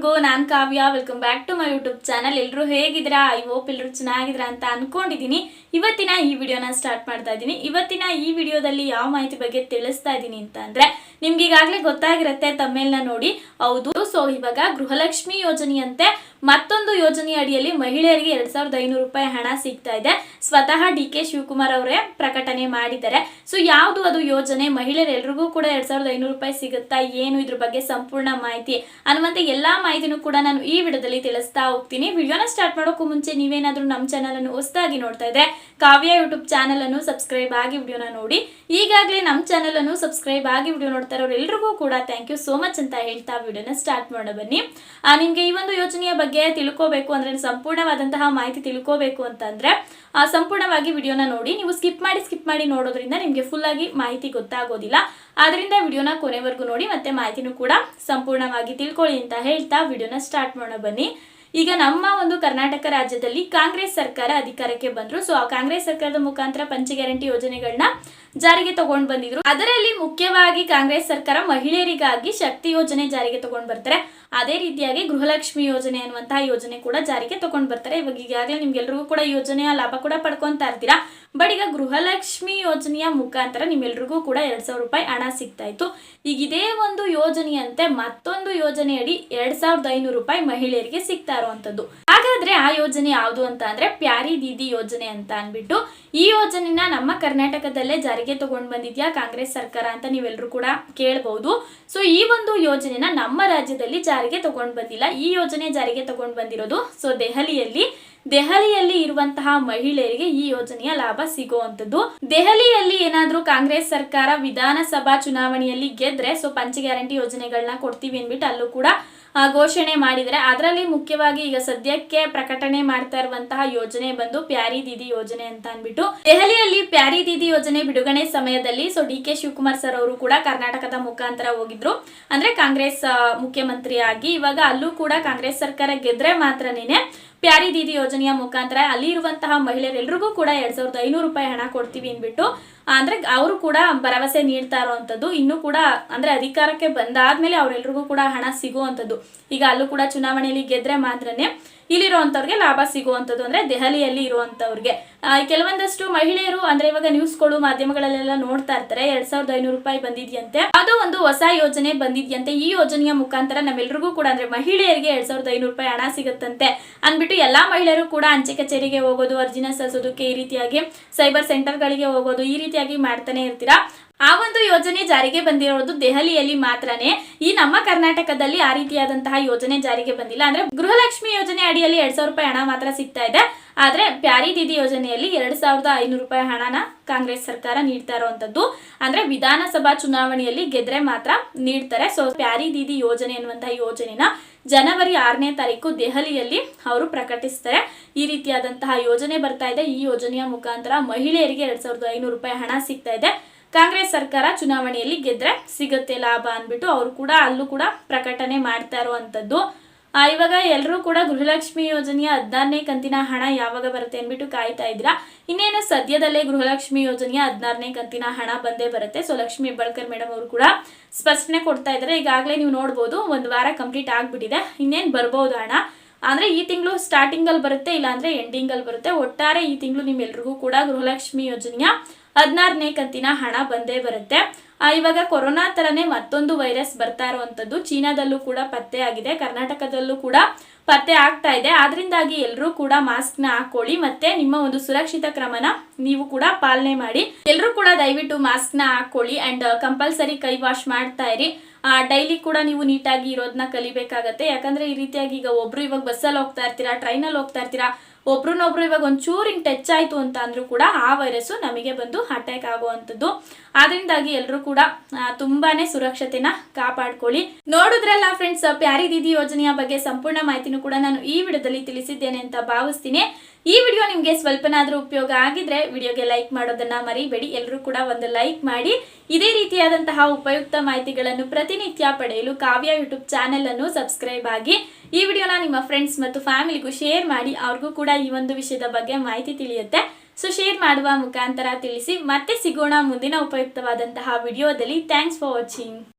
ಎಲ್ರಿಗೂ, ನಾನು Kavya. Welcome back to my YouTube channel ಎಲ್ಲರೂ ಹೇಗಿದ್ದೀರಾ? ಐ ಹೋಪ್ ಎಲ್ಲರೂ ಚೆನ್ನಾಗಿದ್ದೀರಾ ಅಂತ ಅನ್ಕೊಂಡಿದ್ದೀನಿ. ಇವತ್ತಿನ ಈ ವಿಡಿಯೋನ ಸ್ಟಾರ್ಟ್ ಮಾಡ್ತಾ ಇದ್ದೀನಿ. ಇವತ್ತಿನ ಈ ವಿಡಿಯೋದಲ್ಲಿ ಯಾವ ಮಾಹಿತಿ ಬಗ್ಗೆ ತಿಳಿಸ್ತಾ ಇದ್ದೀನಿ ಅಂತ ಅಂದ್ರೆ, ನಿಮ್ಗೆ ಈಗಾಗಲೇ ಗೊತ್ತಾಗಿರುತ್ತೆ ತಮ್ಮೇಲ್ನ ನೋಡಿ. ಹೌದು. ಸೊ ಇವಾಗ ಗೃಹಲಕ್ಷ್ಮಿ ಯೋಜನೆಯಂತೆ ಮತ್ತೊಂದು ಯೋಜನೆ ಅಡಿಯಲ್ಲಿ ಮಹಿಳೆಯರಿಗೆ ಎರಡ್ ಸಾವಿರದ ಐನೂರು ರೂಪಾಯಿ ಹಣ ಸಿಗ್ತಾ ಇದೆ. ಸ್ವತಃ ಡಿ ಕೆ ಶಿವಕುಮಾರ್ ಅವರೇ ಪ್ರಕಟಣೆ ಮಾಡಿದ್ದಾರೆ. ಸೊ, ಯಾವುದು ಅದು ಯೋಜನೆ? ಮಹಿಳೆಯರೆಲ್ಲರಿಗೂ ಕೂಡ ಎರಡ್ ಸಾವಿರದ ಐನೂರು ರೂಪಾಯಿ ಸಿಗುತ್ತಾ ಏನು? ಇದ್ರ ಬಗ್ಗೆ ಸಂಪೂರ್ಣ ಮಾಹಿತಿ ಅನ್ನುವಂತೆ ಎಲ್ಲಾ ಮಾಹಿತಿನೂ ಕೂಡ ನಾನು ಈ ವಿಡಿಯೋದಲ್ಲಿ ತಿಳಿಸ್ತಾ ಹೋಗ್ತೀನಿ. ವಿಡಿಯೋನ ಸ್ಟಾರ್ಟ್ ಮಾಡೋಕ್ಕೂ ಮುಂಚೆ ನೀವೇನಾದ್ರೂ ನಮ್ಮ ಚಾನಲ್ ಅನ್ನು ಹೊಸದಾಗಿ ನೋಡ್ತಾ ಇದ್ರೆ ಕಾವ್ಯ ಯೂಟ್ಯೂಬ್ ಚಾನಲ್ ಅನ್ನು ಸಬ್ಸ್ಕ್ರೈಬ್ ಆಗಿ ವಿಡಿಯೋನ ನೋಡಿ. ಈಗಾಗಲೇ ನಮ್ಮ ಚಾನಲ್ ಅನ್ನು ಸಬ್ಸ್ಕ್ರೈಬ್ ಆಗಿ ವಿಡಿಯೋ ನೋಡ್ತಾ ಇರೋರು ಎಲ್ರಿಗೂ ಕೂಡ ಥ್ಯಾಂಕ್ ಯು ಸೋ ಮಚ್ ಅಂತ ಹೇಳ್ತಾ ವಿಡಿಯೋನ ಸ್ಟಾರ್ಟ್ ಮಾಡೋ ಬನ್ನಿ. ನಿಮ್ಗೆ ಈ ಒಂದು ಯೋಜನೆಯ ತಿಳ್ಕೋಬೇಕು ಅಂದ್ರೆ ಸಂಪೂರ್ಣವಾದಂತಹ ಮಾಹಿತಿ ತಿಳ್ಕೋಬೇಕು ಅಂತಂದ್ರೆ ಆ, ಸಂಪೂರ್ಣವಾಗಿ ವಿಡಿಯೋನ ನೋಡಿ ನೀವು ಸ್ಕಿಪ್ ಮಾಡಿ ಸ್ಕಿಪ್ ಮಾಡಿ ನೋಡೋದ್ರಿಂದ ನಿಮಗೆ ಫುಲ್ ಆಗಿ ಮಾಹಿತಿ ಗೊತ್ತಾಗೋದಿಲ್ಲ. ಆದ್ರಿಂದ ವಿಡಿಯೋನ ಕೊನೆವರೆಗೂ ನೋಡಿ ಮತ್ತೆ ಮಾಹಿತಿನೂ ಕೂಡ ಸಂಪೂರ್ಣವಾಗಿ ತಿಳ್ಕೊಳ್ಳಿ ಅಂತ ಹೇಳ್ತಾ ವಿಡಿಯೋನ ಸ್ಟಾರ್ಟ್ ಮಾಡೋಣ ಬನ್ನಿ. ಈಗ ನಮ್ಮ ಒಂದು ಕರ್ನಾಟಕ ರಾಜ್ಯದಲ್ಲಿ ಕಾಂಗ್ರೆಸ್ ಸರ್ಕಾರ ಅಧಿಕಾರಕ್ಕೆ ಬಂದ್ರು. ಸೊ ಆ ಕಾಂಗ್ರೆಸ್ ಸರ್ಕಾರದ ಮುಖಾಂತರ ಪಂಚ ಗ್ಯಾರಂಟಿ ಯೋಜನೆಗಳನ್ನ ಜಾರಿಗೆ ತಗೊಂಡ್ ಬಂದಿದ್ರು. ಅದರಲ್ಲಿ ಮುಖ್ಯವಾಗಿ ಕಾಂಗ್ರೆಸ್ ಸರ್ಕಾರ ಮಹಿಳೆಯರಿಗಾಗಿ ಶಕ್ತಿ ಯೋಜನೆ ಜಾರಿಗೆ ತಗೊಂಡ್ ಬರ್ತಾರೆ. ಅದೇ ರೀತಿಯಾಗಿ ಗೃಹಲಕ್ಷ್ಮಿ ಯೋಜನೆ ಅನ್ನುವಂತಹ ಯೋಜನೆ ಕೂಡ ಜಾರಿಗೆ ತಗೊಂಡ್ ಬರ್ತಾರೆ. ಇವಾಗ ಈಗಾಗಲೇ ನಿಮ್ಗೆಲ್ರಿಗೂ ಕೂಡ ಯೋಜನೆಯ ಲಾಭ ಕೂಡ ಪಡ್ಕೊಂತಾ ಇರ್ತೀರಾ? ಬಟ್ ಈಗ ಗೃಹಲಕ್ಷ್ಮಿ ಯೋಜನೆಯ ಮುಖಾಂತರ ನಿಮ್ಮೆಲ್ರಿಗೂ ಕೂಡ ಎರಡ್ ಸಾವಿರ ರೂಪಾಯಿ ಹಣ ಸಿಗ್ತಾ ಇತ್ತು. ಈಗ ಇದೇ ಒಂದು ಯೋಜನೆಯಂತೆ ಮತ್ತೊಂದು ಯೋಜನೆಯಡಿ ಎರಡ್ ಸಾವಿರದ ಐನೂರು ರೂಪಾಯಿ ಮಹಿಳೆಯರಿಗೆ ಸಿಗ್ತಾ ಇರುವಂತದ್ದು ಹಾಗಾದ್ರೆ ಆ ಯೋಜನೆ ಯಾವುದು ಅಂತ ಅಂದ್ರೆ ಪ್ಯಾರಿ ದೀದಿ ಯೋಜನೆ ಅಂತ ಅನ್ಬಿಟ್ಟು ಈ ಯೋಜನೆನ ನಮ್ಮ ಕರ್ನಾಟಕದಲ್ಲೇ ಜಾರಿಗೆ ತಗೊಂಡ್ ಬಂದಿದ್ಯಾ ಕಾಂಗ್ರೆಸ್ ಸರ್ಕಾರ ಅಂತ ನೀವೆಲ್ಲರೂ ಕೂಡ ಕೇಳಬಹುದು ಸೊ ಈ ಒಂದು ಯೋಜನೆನ ನಮ್ಮ ರಾಜ್ಯದಲ್ಲಿ ಜಾರಿಗೆ ತಗೊಂಡ್ ಬಂದಿಲ್ಲ. ಈ ಯೋಜನೆ ಜಾರಿಗೆ ತಗೊಂಡ್ ಬಂದಿರೋದು ಸೊ, ದೆಹಲಿಯಲ್ಲಿ. ದೆಹಲಿಯಲ್ಲಿ ಇರುವಂತಹ ಮಹಿಳೆಯರಿಗೆ ಈ ಯೋಜನೆಯ ಲಾಭ ಸಿಗುವಂತದ್ದು ದೆಹಲಿಯಲ್ಲಿ ಏನಾದ್ರೂ ಕಾಂಗ್ರೆಸ್ ಸರ್ಕಾರ ವಿಧಾನಸಭಾ ಚುನಾವಣೆಯಲ್ಲಿ ಗೆದ್ರೆ ಸೊ ಪಂಚ ಗ್ಯಾರಂಟಿ ಯೋಜನೆಗಳನ್ನ ಕೊಡ್ತೀವಿ ಅಂದ್ಬಿಟ್ಟು ಅಲ್ಲೂ ಕೂಡ ಘೋಷಣೆ ಮಾಡಿದರೆ ಅದರಲ್ಲಿ ಮುಖ್ಯವಾಗಿ ಈಗ ಸದ್ಯಕ್ಕೆ ಪ್ರಕಟಣೆ ಮಾಡ್ತಾ ಇರುವಂತಹ ಯೋಜನೆ ಬಂದು ಪ್ಯಾರಿ ದೀದಿ ಯೋಜನೆ ಅಂತ ಅಂದ್ಬಿಟ್ಟು ದೆಹಲಿಯಲ್ಲಿ ಪ್ಯಾರಿ ದೀದಿ ಯೋಜನೆ ಬಿಡುಗಡೆ ಸಮಯದಲ್ಲಿ so D K Shivakumar sir ಅವರು ಕೂಡ ಕರ್ನಾಟಕದ ಮುಖಾಂತರ ಹೋಗಿದ್ರು. ಅಂದ್ರೆ ಕಾಂಗ್ರೆಸ್ ಮುಖ್ಯಮಂತ್ರಿ ಮುಖ್ಯಮಂತ್ರಿಯಾಗಿ ಇವಾಗ ಅಲ್ಲೂ ಕೂಡ ಕಾಂಗ್ರೆಸ್ ಸರ್ಕಾರ ಗೆದ್ರೆ ಮಾತ್ರನೇನೆ ಪ್ಯಾರಿ ದೀದಿ ಯೋಜನೆಯ ಮುಖಾಂತರ ಅಲ್ಲಿ ಇರುವಂತಹ ಮಹಿಳೆಯರೆಲ್ಲರಿಗೂ ಕೂಡ ಎರಡ್ ಸಾವಿರದ ಐನೂರು ರೂಪಾಯಿ ಹಣ ಕೊಡ್ತೀವಿ ಅಂದ್ಬಿಟ್ಟು, ಅಂದ್ರೆ ಅವರು ಕೂಡ ಭರವಸೆ ನೀಡ್ತಾ ಇರುವಂತದ್ದು. ಇನ್ನು ಕೂಡ, ಅಂದ್ರೆ ಅಧಿಕಾರಕ್ಕೆ ಬಂದಾದ್ಮೇಲೆ ಅವರೆಲ್ರಿಗೂ ಕೂಡ ಹಣ ಸಿಗುವಂತದ್ದು. ಈಗ ಅಲ್ಲೂ ಕೂಡ ಚುನಾವಣೆಯಲ್ಲಿ ಗೆದ್ರೆ ಮಾತ್ರನೇ ಇಲ್ಲಿರುವಂತವ್ರಿಗೆ ಲಾಭ ಸಿಗುವಂತದ್ದು ಅಂದ್ರೆ ದೆಹಲಿಯಲ್ಲಿ ಇರುವಂತವ್ರಿಗೆ ಆ, ಕೆಲವೊಂದಷ್ಟು ಮಹಿಳೆಯರು ಅಂದ್ರೆ ಇವಾಗ ನ್ಯೂಸ್ಗಳು ಮಾಧ್ಯಮಗಳಲ್ಲೆಲ್ಲ ನೋಡ್ತಾ ಇರ್ತಾರೆ ಎರಡ್ ಸಾವಿರದ ಐನೂರು ರೂಪಾಯಿ ಬಂದಿದ್ಯಂತೆ. ಅದು ಒಂದು ಹೊಸ ಯೋಜನೆ ಬಂದಿದ್ಯಂತೆ. ಈ ಯೋಜನೆಯ ಮುಖಾಂತರ ನಮ್ಮೆಲ್ಲರಿಗೂ ಕೂಡ ಅಂದ್ರೆ ಮಹಿಳೆಯರಿಗೆ ಎರಡ್ ಸಾವಿರದ ಐನೂರು ರೂಪಾಯಿ ಹಣ ಸಿಗುತ್ತಂತೆ. ಅಂದ್ಬಿಟ್ಟು ಎಲ್ಲಾ ಮಹಿಳೆಯರು ಕೂಡ ಅಂಚೆ ಕಚೇರಿಗೆ ಹೋಗೋದು ಅರ್ಜಿನ ಸಲ್ಲಿಸೋದಕ್ಕೆ ಈ ರೀತಿಯಾಗಿ ಸೈಬರ್ ಸೆಂಟರ್ಗಳಿಗೆ ಹೋಗೋದು ಈ ರೀತಿಯಾಗಿ ಮಾಡ್ತಾನೆ ಇರ್ತೀರಾ. ಆ ಒಂದು ಯೋಜನೆ ಜಾರಿಗೆ ಬಂದಿರೋದು ದೆಹಲಿಯಲ್ಲಿ ಮಾತ್ರನೇ. ಈ ನಮ್ಮ ಕರ್ನಾಟಕದಲ್ಲಿ ಆ ರೀತಿಯಾದಂತಹ ಯೋಜನೆ ಜಾರಿಗೆ ಬಂದಿಲ್ಲ. ಅಂದ್ರೆ ಗೃಹಲಕ್ಷ್ಮಿ ಯೋಜನೆ ಅಡಿಯಲ್ಲಿ ಎರಡ್ ಸಾವಿರ ರೂಪಾಯಿ ಹಣ ಮಾತ್ರ ಸಿಗ್ತಾ ಇದೆ. ಆದ್ರೆ ಪ್ಯಾರಿ ದೀದಿ ಯೋಜನೆಯಲ್ಲಿ ಎರಡ್ ಸಾವಿರದ ಐನೂರು ರೂಪಾಯಿ ಹಣನ ಕಾಂಗ್ರೆಸ್ ಸರ್ಕಾರ ನೀಡ್ತಾ ಇರುವಂತದ್ದು ಅಂದ್ರೆ ವಿಧಾನಸಭಾ ಚುನಾವಣೆಯಲ್ಲಿ ಗೆದ್ರೆ ಮಾತ್ರ ನೀಡ್ತಾರೆ. ಸೊ ಪ್ಯಾರಿ ದೀದಿ ಯೋಜನೆ ಎನ್ನುವಂತಹ ಯೋಜನೆನ ಜನವರಿ ಆರನೇ ತಾರೀಕು ದೆಹಲಿಯಲ್ಲಿ ಅವರು ಪ್ರಕಟಿಸ್ತಾರೆ. ಈ ರೀತಿಯಾದಂತಹ ಯೋಜನೆ ಬರ್ತಾ ಇದೆ. ಈ ಯೋಜನೆಯ ಮುಖಾಂತರ ಮಹಿಳೆಯರಿಗೆ ಎರಡ್ ಸಾವಿರದ ಐನೂರು ರೂಪಾಯಿ ಹಣ ಸಿಗ್ತಾ ಇದೆ. ಕಾಂಗ್ರೆಸ್ ಸರ್ಕಾರ ಚುನಾವಣೆಯಲ್ಲಿ ಗೆದ್ರೆ ಸಿಗುತ್ತೆ ಲಾಭ ಅಂದ್ಬಿಟ್ಟು ಅವರು ಕೂಡ ಅಲ್ಲೂ ಕೂಡ ಪ್ರಕಟಣೆ ಮಾಡ್ತಾ ಇರುವಂತದ್ದು. ಆ, ಇವಾಗ ಎಲ್ಲರೂ ಕೂಡ ಗೃಹಲಕ್ಷ್ಮಿ ಯೋಜನೆಯ ಹದಿನಾರನೇ ಕಂತಿನ ಹಣ ಯಾವಾಗ ಬರುತ್ತೆ ಅಂದ್ಬಿಟ್ಟು ಕಾಯ್ತಾ ಇದ್ದೀರಾ? ಇನ್ನೇನು ಸದ್ಯದಲ್ಲೇ ಗೃಹಲಕ್ಷ್ಮಿ ಯೋಜನೆಯ ಹದಿನಾರನೇ ಕಂತಿನ ಹಣ ಬಂದೇ ಬರುತ್ತೆ. ಸೊ ಲಕ್ಷ್ಮಿ ಹೆಬ್ಬಾಳ್ಕರ್ ಮೇಡಮ್ ಅವರು ಕೂಡ ಸ್ಪಷ್ಟನೆ ಕೊಡ್ತಾ ಇದ್ದಾರೆ. ಈಗಾಗಲೇ ನೀವು ನೋಡ್ಬೋದು ಒಂದು ವಾರ ಕಂಪ್ಲೀಟ್ ಆಗಿಬಿಟ್ಟಿದೆ. ಇನ್ನೇನು ಬರ್ಬೋದು ಹಣ? ಅಂದ್ರೆ ಈ ತಿಂಗಳು ಸ್ಟಾರ್ಟಿಂಗ್ ಅಲ್ಲಿ ಬರುತ್ತೆ, ಇಲ್ಲಾಂದರೆ ಎಂಡಿಂಗ್ ಅಲ್ಲಿ ಬರುತ್ತೆ. ಒಟ್ಟಾರೆ ಈ ತಿಂಗಳು ನಿಮ್ಮೆಲ್ರಿಗೂ ಕೂಡ ಗೃಹಲಕ್ಷ್ಮಿ ಯೋಜನೆಯ ಹದಿನಾರನೇ ಕಂತಿನ ಹಣ ಬಂದೇ ಬರುತ್ತೆ. ಇವಾಗ ಕೊರೋನಾ ತರನೇ ಮತ್ತೊಂದು ವೈರಸ್ ಬರ್ತಾ ಇರುವಂತದ್ದು. ಚೀನಾದಲ್ಲೂ ಕೂಡ ಪತ್ತೆ ಆಗಿದೆ ಕರ್ನಾಟಕದಲ್ಲೂ ಕೂಡ ಪತ್ತೆ ಆಗ್ತಾ ಇದೆ. ಆದ್ರಿಂದಾಗಿ ಎಲ್ಲರೂ ಕೂಡ ಮಾಸ್ಕ್ನ ಹಾಕೊಳ್ಳಿ ಮತ್ತೆ ನಿಮ್ಮ ಒಂದು ಸುರಕ್ಷಿತ ಕ್ರಮನ ನೀವು ಕೂಡ ಪಾಲನೆ ಮಾಡಿ. ಎಲ್ಲರೂ ಕೂಡ ದಯವಿಟ್ಟು ಮಾಸ್ಕ್ನ ಹಾಕೊಳ್ಳಿ ಅಂಡ್ ಕಂಪಲ್ಸರಿ ಕೈ ವಾಶ್ ಮಾಡ್ತಾ ಇರಿ. ಡೈಲಿ ಕೂಡ ನೀವು ನೀಟಾಗಿ ಇರೋದನ್ನ ಕಲಿಬೇಕಾಗತ್ತೆ. ಯಾಕಂದ್ರೆ ಈ ರೀತಿಯಾಗಿ ಈಗ ಒಬ್ರು ಇವಾಗ ಬಸ್ಸಲ್ಲಿ ಹೋಗ್ತಾ ಇರ್ತೀರಾ, ಟ್ರೈನಲ್ಲಿ ಹೋಗ್ತಾ ಇರ್ತೀರಾ ಒಬ್ರನ್ನೊಬ್ರು ಇವಾಗ ಒಂಚೂರು ಚೂರಿಂಗ್ ಟಚ್ ಆಯ್ತು ಅಂತ ಅಂದ್ರು ಕೂಡ ಆ ವೈರಸ್ ನಮಗೆ ಬಂದು ಅಟ್ಯಾಕ್ ಆಗುವಂಥದ್ದು. ಅದರಿಂದಾಗಿ ಎಲ್ಲರೂ ಕೂಡ ತುಂಬಾನೇ ಸುರಕ್ಷತೆನ ಕಾಪಾಡ್ಕೊಳ್ಳಿ. ನೋಡಿದ್ರಲ್ಲ ಫ್ರೆಂಡ್ಸ್ ಪ್ಯಾರಿ ದೀದಿ ಯೋಜನೆಯ ಬಗ್ಗೆ ಸಂಪೂರ್ಣ ಮಾಹಿತಿನೂ ಕೂಡ ನಾನು ಈ ವಿಡಿಯೋದಲ್ಲಿ ತಿಳಿಸಿದ್ದೇನೆ ಅಂತ ಭಾವಿಸ್ತೀನಿ. ಈ ವಿಡಿಯೋ ನಿಮಗೆ ಸ್ವಲ್ಪನಾದರೂ ಉಪಯೋಗ ಆಗಿದ್ರೆ ವಿಡಿಯೋಗೆ ಲೈಕ್ ಮಾಡೋದನ್ನ ಮರಿಬೇಡಿ. ಎಲ್ಲರೂ ಕೂಡ ಒಂದು ಲೈಕ್ ಮಾಡಿ. ಇದೇ ರೀತಿಯಾದಂತಹ ಉಪಯುಕ್ತ ಮಾಹಿತಿಗಳನ್ನು ಪ್ರತಿನಿತ್ಯ ಪಡೆಯಲು ಕಾವ್ಯ ಯೂಟ್ಯೂಬ್ ಚಾನೆಲ್ ಅನ್ನು ಸಬ್ಸ್ಕ್ರೈಬ್ ಆಗಿ ಈ ವಿಡಿಯೋನ ನಿಮ್ಮ ಫ್ರೆಂಡ್ಸ್ ಮತ್ತು ಫ್ಯಾಮಿಲಿಗೂ ಶೇರ್ ಮಾಡಿ. ಅವ್ರಿಗೂ ಕೂಡ ಈ ಒಂದು ವಿಷಯದ ಬಗ್ಗೆ ಮಾಹಿತಿ ತಿಳಿಯುತ್ತೆ. ಸೊ ಶೇರ್ ಮಾಡುವ ಮುಖಾಂತರ ತಿಳಿಸಿ. ಮತ್ತೆ ಸಿಗೋಣ ಮುಂದಿನ ಉಪಯುಕ್ತವಾದಂತಹ ವಿಡಿಯೋದಲ್ಲಿ. Thanks for watching.